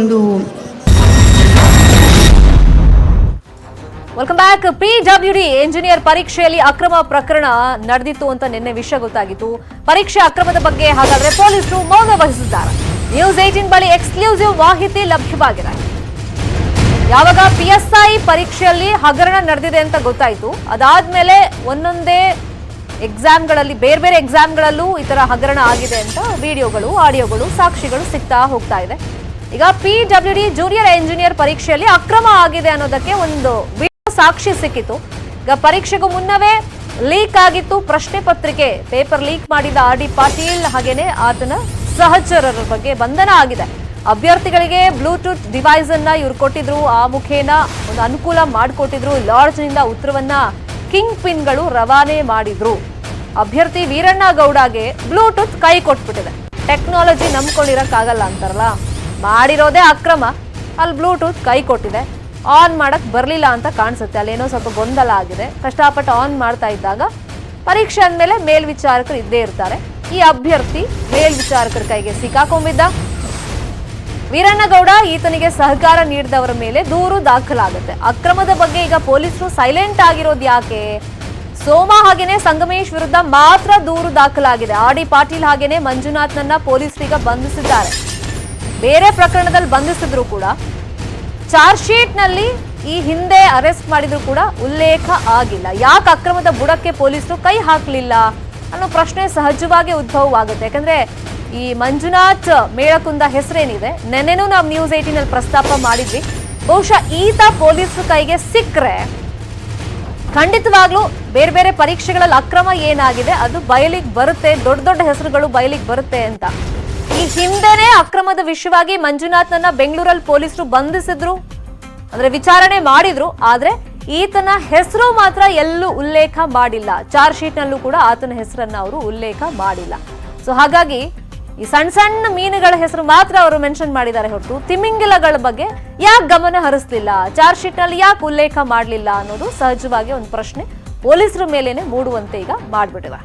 ಒಂದು welcome back P W D engineer ಪರೀಕ್ಷೆಯಲ್ಲಿ ಅಕ್ರಮ ಪ್ರಕರಣ ನಡೆದಿತ್ತು ಅಂತ ನಿನ್ನೆ ವಿಷಯ ಗೊತ್ತಾಗಿತ್ತು. ಪರೀಕ್ಷೆ ಅಕ್ರಮದ ಬಗ್ಗೆ ಹಾಗಾದ್ರೆ ಪೊಲೀಸರು ಮೌನ ವಹಿಸಿದ್ದಾರೆ. ನ್ಯೂಸ್ ಏಟೀನ್ ಬಳಿ ಎಕ್ಸ್ಕ್ಲೂಸಿವ್ ಮಾಹಿತಿ ಲಭ್ಯವಾಗಿದೆ ಯಾವಾಗ ಪಿಎಸ್ಐ ಪರೀಕ್ಷೆಯಲ್ಲಿ ಹಗರಣ ನಡೆದಿದೆ ಅಂತ ಗೊತ್ತಾಯಿತು. ಅದಾದ್ಮೇಲೆ ಒಂದೊಂದೇ ಎಕ್ಸಾಮ್ಗಳಲ್ಲಿ ಬೇರೆ ಬೇರೆ ಎಕ್ಸಾಮ್ಗಳಲ್ಲೂ ಈ ತರ ಹಗರಣ ಆಗಿದೆ ಅಂತ ವಿಡಿಯೋಗಳು ಆಡಿಯೋಗಳು ಸಾಕ್ಷಿಗಳು ಸಿಗ್ತಾ ಹೋಗ್ತಾ ಇದೆ. ಈಗ P W D junior engineer ಪರೀಕ್ಷೆಯಲ್ಲಿ ಅಕ್ರಮ ಆಗಿದೆ ಅನ್ನೋದಕ್ಕೆ ಒಂದು ವಿಡಿಯೋ ಸಾಕ್ಷಿ ಸಿಕ್ಕಿತು. ಈಗ ಪರೀಕ್ಷೆಗೂ ಮುನ್ನವೇ ಲೀಕ್ ಆಗಿತ್ತು. ಪ್ರಶ್ನೆ ಪತ್ರಿಕೆ ಪೇಪರ್ ಲೀಕ್ ಮಾಡಿದ ಆರ್ ಡಿ ಪಾಟೀಲ್ ಹಾಗೇನೆ ಆತನ ಸಹಚರರ ಬಗ್ಗೆ ಬಂಧನ ಆಗಿದೆ. ಅಭ್ಯರ್ಥಿಗಳಿಗೆ ಬ್ಲೂಟೂತ್ ಡಿವೈಸ್ ಅನ್ನ ಇವ್ರು ಕೊಟ್ಟಿದ್ರು. ಆ ಮುಖೇನ ಒಂದು ಅನುಕೂಲ ಮಾಡಿಕೊಟ್ಟಿದ್ರು. ಲಾಡ್ಜ್ನಿಂದ ಉತ್ತರವನ್ನ ಕಿಂಗ್ ಪಿನ್ಗಳು ರವಾನೆ ಮಾಡಿದ್ರು. ಅಭ್ಯರ್ಥಿ ವೀರಣ್ಣ ಗೌಡಗೆ ಬ್ಲೂಟೂತ್ ಕೈ ಕೊಟ್ಬಿಟ್ಟಿದೆ. ಟೆಕ್ನಾಲಜಿ ನಂಬ್ಕೊಂಡಿರಕ್ಕಾಗಲ್ಲ ಅಂತಾರಲ್ಲ? ಮಾಡಿರೋದೇ ಅಕ್ರಮ. ಅಲ್ಲಿ ಬ್ಲೂಟೂತ್ ಕೈ ಕೊಟ್ಟಿದೆ. ಆನ್ ಮಾಡಕ್ಕೆ ಬರಲಿಲ್ಲ ಅಂತ ಕಾಣಿಸುತ್ತೆ. ಅಲ್ಲೇನೋ ಸ್ವಲ್ಪ ಗೊಂದಲ ಆಗಿದೆ. ಕಷ್ಟಪಟ್ಟು ಆನ್ ಮಾಡ್ತಾ ಇದ್ದಾಗ ಪರೀಕ್ಷೆ ಅಂದಮೇಲೆ ಮೇಲ್ವಿಚಾರಕರು ಇದ್ದೇ ಇರ್ತಾರೆ. ಈ ಅಭ್ಯರ್ಥಿ ಮೇಲ್ವಿಚಾರಕರ ಕೈಗೆ ಸಿಕ್ಕಾಕೊಂಬಿದ್ದ. ವೀರಣ್ಣಗೌಡ ಈತನಿಗೆ ಸಹಕಾರ ನೀಡಿದವರ ಮೇಲೆ ದೂರು ದಾಖಲಾಗುತ್ತೆ. ಅಕ್ರಮದ ಬಗ್ಗೆ ಈಗ ಪೊಲೀಸರು ಸೈಲೆಂಟ್ ಆಗಿರೋದು ಯಾಕೆ? ಸೋಮ ಹಾಗೇನೆ ಸಂಗಮೇಶ್ ವಿರುದ್ಧ ಮಾತ್ರ ದೂರು ದಾಖಲಾಗಿದೆ. ಆರ್ ಡಿ ಪಾಟೀಲ್ ಹಾಗೇನೆ ಮಂಜುನಾಥ್ನನ್ನ ಪೊಲೀಸರೀಗ ಬಂಧಿಸಿದ್ದಾರೆ. ಬೇರೆ ಪ್ರಕರಣದಲ್ಲಿ ಬಂಧಿಸಿದ್ರು ಕೂಡ ಚಾರ್ಜ್ ಶೀಟ್ನಲ್ಲಿ ಈ ಹಿಂದೆ ಅರೆಸ್ಟ್ ಮಾಡಿದ್ರು ಕೂಡ ಉಲ್ಲೇಖ ಆಗಿಲ್ಲ. ಯಾಕೆ ಅಕ್ರಮದ ಬುಡಕ್ಕೆ ಪೊಲೀಸರು ಕೈ ಹಾಕಲಿಲ್ಲ ಅನ್ನೋ ಪ್ರಶ್ನೆ ಸಹಜವಾಗಿ ಉದ್ಭವವಾಗುತ್ತೆ. ಯಾಕಂದ್ರೆ ಈ ಮಂಜುನಾಥ್ ಮೇಳಕುಂದ ಹೆಸರೇನಿದೆ ನೆನ್ನೆನೂ ನಾವು ನ್ಯೂಸ್ ಏಟೀನ್ ಅಲ್ಲಿ ಪ್ರಸ್ತಾಪ ಮಾಡಿದ್ವಿ. ಬಹುಶಃ ಈತ ಪೊಲೀಸರು ಕೈಗೆ ಸಿಕ್ಕರೆ ಖಂಡಿತವಾಗ್ಲೂ ಬೇರೆ ಬೇರೆ ಪರೀಕ್ಷೆಗಳಲ್ಲಿ ಅಕ್ರಮ ಏನಾಗಿದೆ? ಅದು ಬಯಲಿಗೆ ಬರುತ್ತೆ. ದೊಡ್ಡ ದೊಡ್ಡ ಹೆಸರುಗಳು ಬಯಲಿಗೆ ಬರುತ್ತೆ ಅಂತ. ಈ ಹಿಂದೆನೆ ಅಕ್ರಮದ ವಿಷಯವಾಗಿ ಮಂಜುನಾಥ್ನನ್ನ ಬೆಂಗಳೂರಲ್ಲಿ ಪೊಲೀಸರು ಬಂಧಿಸಿದ್ರು. ಅಂದ್ರೆ ವಿಚಾರಣೆ ಮಾಡಿದ್ರು, ಆದ್ರೆ ಈತನ ಹೆಸರು ಮಾತ್ರ ಎಲ್ಲೂ ಉಲ್ಲೇಖ ಮಾಡಿಲ್ಲ. ಚಾರ್ಜ್ ಶೀಟ್ ನಲ್ಲೂ ಕೂಡ ಆತನ ಹೆಸರನ್ನ ಅವರು ಉಲ್ಲೇಖ ಮಾಡಿಲ್ಲ. ಸೊ ಹಾಗಾಗಿ ಈ ಸಣ್ಣ ಸಣ್ಣ ಮೀನುಗಳ ಹೆಸರು ಮಾತ್ರ ಅವರು ಮೆನ್ಷನ್ ಮಾಡಿದ್ದಾರೆ ಹೊರತು ತಿಮಿಂಗಿಲಗಳ ಬಗ್ಗೆ ಯಾಕೆ ಗಮನ ಹರಿಸ್ಲಿಲ್ಲ? ಚಾರ್ಜ್ ಶೀಟ್ನಲ್ಲಿ ಯಾಕೆ ಉಲ್ಲೇಖ ಮಾಡಲಿಲ್ಲ ಅನ್ನೋದು ಸಹಜವಾಗಿ ಒಂದು ಪ್ರಶ್ನೆ ಪೊಲೀಸರ ಮೇಲೇನೆ ಮೂಡುವಂತೆ ಈಗ ಮಾಡ್ಬಿಟ್ಟಿದೆ.